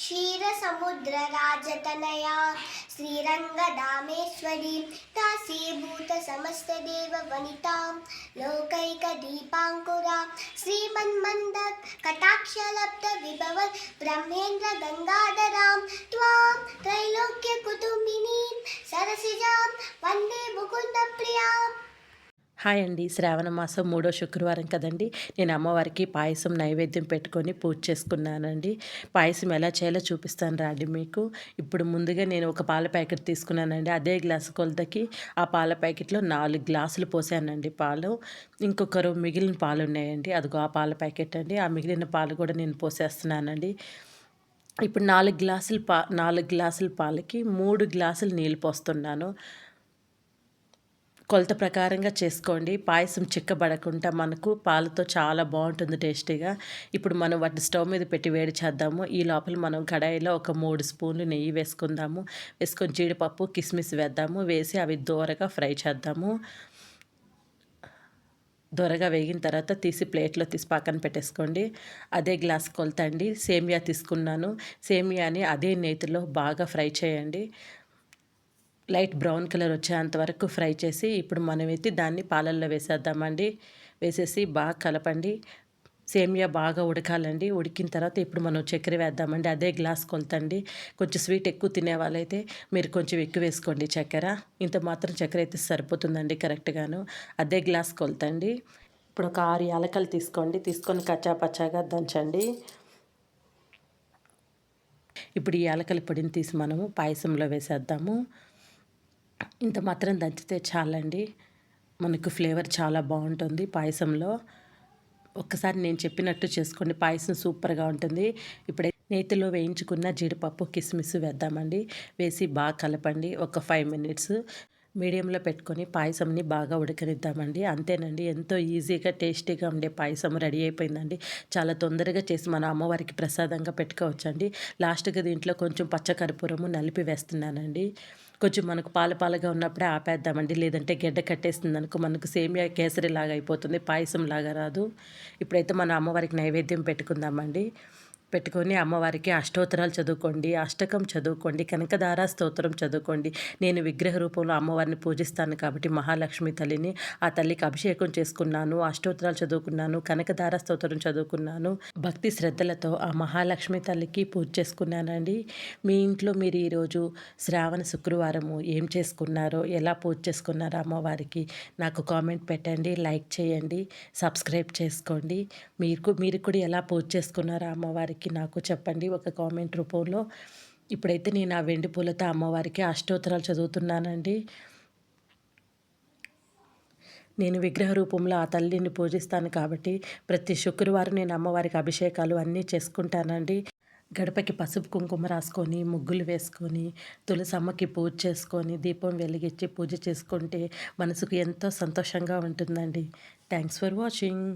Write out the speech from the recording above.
क्षीरसमुद्रराजतनया श्रीरङ्गदामेश्वरी काशीभूतसमस्तदेववनितां लोकैकदीपाङ्कुरा श्रीमन्मन्द कटाक्षलब्धविभव ब्रह्मेन्द्र गङ्गाधरां त्वां त्रैलोक्यकुटुम्बिनीं హాయ్ అండి. శ్రావణ మాసం మూడో శుక్రవారం కదండి. నేను అమ్మవారికి పాయసం నైవేద్యం పెట్టుకొని పూజ చేసుకున్నానండి. పాయసం ఎలా చేయాలో చూపిస్తాను రాండి మీకు. ఇప్పుడు ముందుగా నేను ఒక పాల ప్యాకెట్ తీసుకున్నానండి. అదే గ్లాసు కొలతకి ఆ పాల ప్యాకెట్లో నాలుగు గ్లాసులు పోసానండి పాలు. ఇంకొకరు మిగిలిన పాలు ఉన్నాయండి. అదిగో ఆ పాల ప్యాకెట్ అండి. ఆ మిగిలిన పాలు కూడా నేను పోసేస్తున్నానండి. ఇప్పుడు నాలుగు గ్లాసులు పా నాలుగు గ్లాసుల పాలకి మూడు గ్లాసులు నీళ్ళు పోస్తున్నాను. కొలత ప్రకారంగా చేసుకోండి. పాయసం చిక్కబడకుండా మనకు పాలతో చాలా బాగుంటుంది టేస్టీగా. ఇప్పుడు మనం వాటిని స్టవ్ మీద పెట్టి వేడి చేద్దాము. ఈ లోపల మనం కడాయిలో ఒక మూడు స్పూన్లు నెయ్యి వేసుకుందాము. వేసుకొని జీడిపప్పు కిస్మిస్ వేద్దాము. వేసి అవి దూరగా ఫ్రై చేద్దాము. దొరగా వేగిన తర్వాత తీసి ప్లేట్లో తీసి పక్కన పెట్టేసుకోండి. అదే గ్లాస్ కొలత అండి. సేమియా తీసుకున్నాను. సేమియాని అదే నేతిలో బాగా ఫ్రై చేయండి. లైట్ బ్రౌన్ కలర్ వచ్చేంత వరకు ఫ్రై చేసి ఇప్పుడు మనమైతే దాన్ని పాలల్లో వేసేద్దామండి. వేసేసి బాగా కలపండి. సేమియా బాగా ఉడకాలండి. ఉడికిన తర్వాత ఇప్పుడు మనం చక్కెర వేద్దామండి. అదే గ్లాస్ కొలతండి. కొంచెం స్వీట్ ఎక్కువ తినే వాళ్ళైతే మీరు కొంచెం ఎక్కువ వేసుకోండి చక్కెర. ఇంత మాత్రం చక్కెర అయితే సరిపోతుందండి కరెక్ట్గాను. అదే గ్లాస్ కొలతండి. ఇప్పుడు ఒక ఆరు యాలకలు తీసుకోండి. తీసుకొని కచ్చా పచ్చాగా దంచండి. ఇప్పుడు ఈ యాలకల పొడిని తీసి మనము పాయసంలో వేసేద్దాము. ఇంత మాత్రం దంచితే చాలండి. మనకు ఫ్లేవర్ చాలా బాగుంటుంది పాయసంలో. ఒక్కసారి నేను చెప్పినట్టు చేసుకోండి పాయసం సూపర్గా ఉంటుంది. ఇప్పుడే నేతిలో వేయించుకున్న జీడిపప్పు కిస్మిస్ వేద్దామండి. వేసి బాగా కలపండి ఒక ఫైవ్ మినిట్స్. మీడియంలో పెట్టుకొని పాయసంని బాగా ఉడకనిద్దామండి. అంతేనండి ఎంతో ఈజీగా టేస్టీగా ఉండే పాయసం రెడీ అయిపోయిందండి. చాలా తొందరగా చేసి మన అమ్మవారికి ప్రసాదంగా పెట్టుకోవచ్చండి. లాస్ట్గా దీంట్లో కొంచెం పచ్చకర్పూరము నలిపి వేస్తున్నానండి. కొంచెం మనకు పాల పాలగా ఉన్నప్పుడే ఆపేద్దామండి. లేదంటే గెడ్డ కట్టేస్తుంది అనుకో మనకు సేమియా కేసరి లాగా అయిపోతుంది పాయసం లాగా రాదు. ఇప్పుడైతే మన అమ్మవారికి నైవేద్యం పెట్టుకుందామండి. పెట్టుకొని అమ్మవారికి అష్టోత్తరాలు చదువుకోండి అష్టకం చదువుకోండి కనకధార స్తోత్రం చదువుకోండి. నేను విగ్రహ రూపంలో అమ్మవారిని పూజిస్తాను కాబట్టి మహాలక్ష్మి తల్లిని ఆ తల్లికి అభిషేకం చేసుకున్నాను అష్టోత్తరాలు చదువుకున్నాను కనకదార స్తోత్రం చదువుకున్నాను. భక్తి శ్రద్ధలతో ఆ మహాలక్ష్మి తల్లికి పూజ చేసుకున్నానండి. మీ ఇంట్లో మీరు ఈరోజు శ్రావణ శుక్రవారము ఏం చేసుకున్నారో ఎలా పూజ చేసుకున్నారో అమ్మవారికి నాకు కామెంట్ పెట్టండి లైక్ చేయండి సబ్స్క్రైబ్ చేసుకోండి. మీరు మీరు కూడా ఎలా పూజ చేసుకున్నారో అమ్మవారికి అమ్మవారికి నాకు చెప్పండి. ఒక కామెంట్ రూపంలో ఇప్పుడైతే నేను ఆ వెండి పూలతో అమ్మవారికి అష్టోత్తరాలు చదువుతున్నానండి. నేను విగ్రహ రూపంలో ఆ తల్లిని పూజిస్తాను కాబట్టి ప్రతి శుక్రవారం నేను అమ్మవారికి అభిషేకాలు అన్నీ చేసుకుంటానండి. గడపకి పసుపు కుంకుమ రాసుకొని ముగ్గులు వేసుకొని తులసమ్మకి పూజ చేసుకొని దీపం వెలిగించి పూజ చేసుకుంటే మనసుకు ఎంతో సంతోషంగా ఉంటుందండి. Thanks for watching.